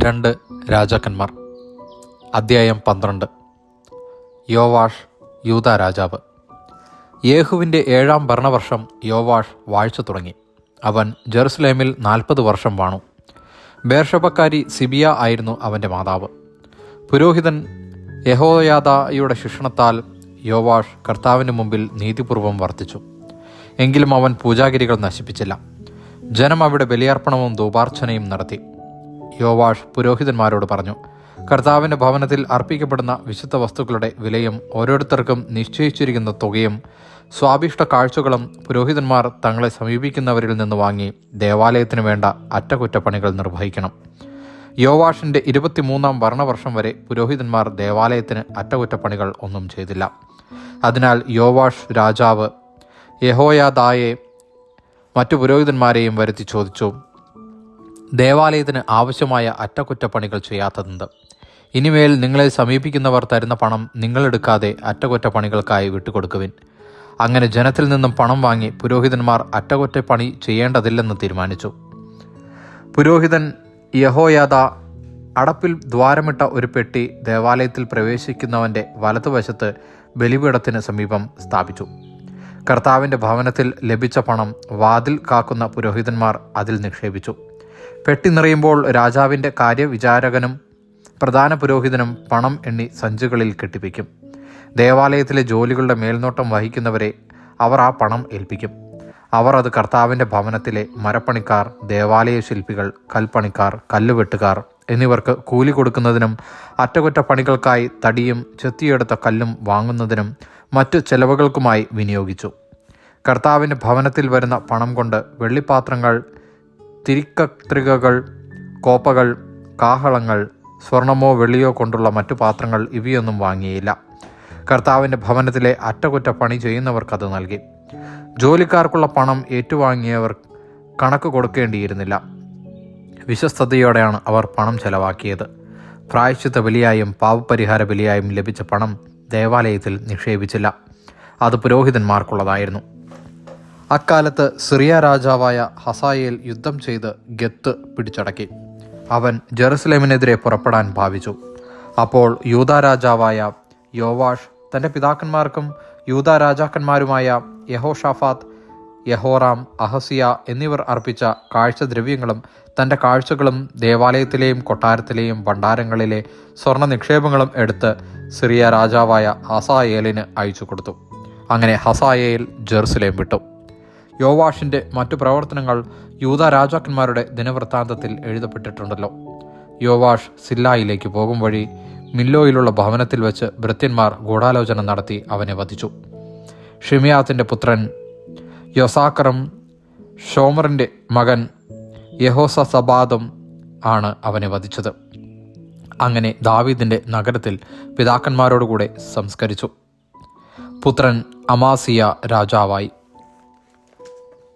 രണ്ട് രാജാക്കന്മാർ. അദ്ധ്യായം പന്ത്രണ്ട്. യോവാഷ് യൂത രാജാവ്. യേഹുവിന്റെ ഏഴാം ഭരണവർഷം യോവാഷ് വാഴ്ച തുടങ്ങി. അവൻ ജെറുസലേമിൽ നാൽപ്പത് വർഷം വാണു. ബേർഷപക്കാരി സിബിയ ആയിരുന്നു അവന്റെ മാതാവ്. പുരോഹിതൻ യഹോയാദായുടെ ശിക്ഷണത്താൽ യോവാഷ് കർത്താവിന് മുമ്പിൽ നീതിപൂർവം വർത്തിച്ചു. എങ്കിലും അവൻ പൂജാഗിരികൾ നശിപ്പിച്ചില്ല. ജനം അവിടെ ബലിയർപ്പണവും ദൂപാർച്ചനയും നടത്തി. യോവാഷ് പുരോഹിതന്മാരോട് പറഞ്ഞു കർത്താവിന്റെ ഭവനത്തിൽ അർപ്പിക്കപ്പെടുന്ന വിശുദ്ധ വസ്തുക്കളുടെ വിലയും ഓരോരുത്തർക്കും നിശ്ചയിച്ചിരിക്കുന്ന തുകയും സ്വാഭിഷ്ട കാഴ്ചകളും പുരോഹിതന്മാർ തങ്ങളെ സമീപിക്കുന്നവരിൽ നിന്ന് വാങ്ങി ദേവാലയത്തിന് വേണ്ട അറ്റകുറ്റപ്പണികൾ നിർവഹിക്കണം. യോവാഷിന്റെ ഇരുപത്തിമൂന്നാം ഭരണവർഷം വരെ പുരോഹിതന്മാർ ദേവാലയത്തിന് അറ്റകുറ്റപ്പണികൾ ഒന്നും ചെയ്തില്ല. അതിനാൽ യോവാഷ് രാജാവ് യഹോയാദായെ മറ്റു പുരോഹിതന്മാരെയും വരുത്തി ചോദിച്ചു ദേവാലയത്തിന് ആവശ്യമായ അറ്റകുറ്റപ്പണികൾ ചെയ്യാത്തതെന്ത് ഇനിമേൽ നിങ്ങളെ സമീപിക്കുന്നവർ തരുന്ന പണം നിങ്ങളെടുക്കാതെ അറ്റകുറ്റപ്പണികൾക്കായി വിട്ടുകൊടുക്കുവിൻ. അങ്ങനെ ജനത്തിൽ നിന്നും പണം വാങ്ങി പുരോഹിതന്മാർ അറ്റകുറ്റപ്പണി ചെയ്യേണ്ടതില്ലെന്ന് തീരുമാനിച്ചു. പുരോഹിതൻ യഹോയാദ അടപ്പിൽ ദ്വാരമിട്ട ഒരു പെട്ടി ദേവാലയത്തിൽ പ്രവേശിക്കുന്നവന്റെ വലതുവശത്ത് ബലിപീഠത്തിന് സമീപം സ്ഥാപിച്ചു. കർത്താവിന്റെ ഭവനത്തിൽ ലഭിച്ച പണം വാതിൽ കാക്കുന്ന പുരോഹിതന്മാർ അതിൽ നിക്ഷേപിച്ചു. പെട്ടി നിറയുമ്പോൾ രാജാവിന്റെ കാര്യവിചാരകനും പ്രധാന പുരോഹിതനും പണം എണ്ണി സഞ്ചുകളിൽ കെട്ടിപ്പിക്കും. ദേവാലയത്തിലെ ജോലികളുടെ മേൽനോട്ടം വഹിക്കുന്നവരെ അവർ ആ പണം ഏൽപ്പിക്കും. അവർ അത് കർത്താവിന്റെ ഭവനത്തിലെ മരപ്പണിക്കാർ ദേവാലയ ശില്പികൾ കൽപ്പണിക്കാർ കല്ലുവെട്ടുകാർ എന്നിവർക്ക് കൂലി കൊടുക്കുന്നതിനും അറ്റകുറ്റപ്പണികൾക്കായി തടിയും ചെത്തിയെടുത്ത കല്ലും വാങ്ങുന്നതിനും മറ്റു ചെലവുകൾക്കുമായി വിനിയോഗിച്ചു. കർത്താവിന്റെ ഭവനത്തിൽ വരുന്ന പണം കൊണ്ട് വെള്ളിപ്പാത്രങ്ങൾ തിരിക്കത്രികകൾ കോപ്പകൾ കാഹളങ്ങൾ സ്വർണമോ വെള്ളിയോ കൊണ്ടുള്ള മറ്റു പാത്രങ്ങൾ ഇവയൊന്നും വാങ്ങിയില്ല. കർത്താവിന്റെ ഭവനത്തിലെ അറ്റകുറ്റപ്പണി ചെയ്യുന്നവർക്കത് നൽകി. ജോലിക്കാർക്കുള്ള പണം ഏറ്റുവാങ്ങിയവർ കണക്ക് കൊടുക്കേണ്ടിയിരുന്നില്ല. വിശ്വസ്തയോടെയാണ് അവർ പണം ചെലവാക്കിയത്. പ്രായശ്ചിത്ത ബലിയായും പാവപരിഹാര ബലിയായും ലഭിച്ച പണം ദേവാലയത്തിൽ നിക്ഷേപിച്ചില്ല. അത് പുരോഹിതന്മാർക്കുള്ളതായിരുന്നു. അക്കാലത്ത് സിറിയ രാജാവായ ഹസായേൽ യുദ്ധം ചെയ്ത് ഗത്ത് പിടിച്ചടക്കി. അവൻ ജെറുസലേമിനെതിരെ പുറപ്പെടാൻ ഭാവിച്ചു. അപ്പോൾ യൂത രാജാവായ യോവാഷ് തന്റെ പിതാക്കന്മാർക്കും യൂത രാജാക്കന്മാരുമായ യഹോഷാഫാത്ത് യഹോറാം അഹസിയ എന്നിവർ അർപ്പിച്ച കാഴ്ചദ്രവ്യങ്ങളും തന്റെ കാഴ്ചകളും ദേവാലയത്തിലെയും കൊട്ടാരത്തിലെയും ഭണ്ഡാരങ്ങളിലെ സ്വർണ നിക്ഷേപങ്ങളും എടുത്ത് സിറിയ രാജാവായ ഹസായേലിന് അയച്ചു കൊടുത്തു അങ്ങനെ ഹസായേൽ ജെറുസലേം വിട്ടു. യോവാഷിന്റെ മറ്റു പ്രവർത്തനങ്ങൾ യൂത രാജാക്കന്മാരുടെ ദിനവൃത്താന്തത്തിൽ എഴുതപ്പെട്ടിട്ടുണ്ടല്ലോ. യോവാഷ് സില്ലായിലേക്ക് പോകും വഴി മില്ലോയിലുള്ള ഭവനത്തിൽ വെച്ച് ഭൃത്യന്മാർ ഗൂഢാലോചന നടത്തി അവനെ വധിച്ചു. ഷിമിയാത്തിന്റെ പുത്രൻ യൊസാക്കറും ഷോമറിന്റെ മകൻ യഹോസ സബാദും ആണ് അവനെ വധിച്ചത്. അങ്ങനെ ദാവീദിന്റെ നഗരത്തിൽ പിതാക്കന്മാരോടുകൂടെ സംസ്കരിച്ചു. പുത്രൻ അമാസിയ രാജാവായി.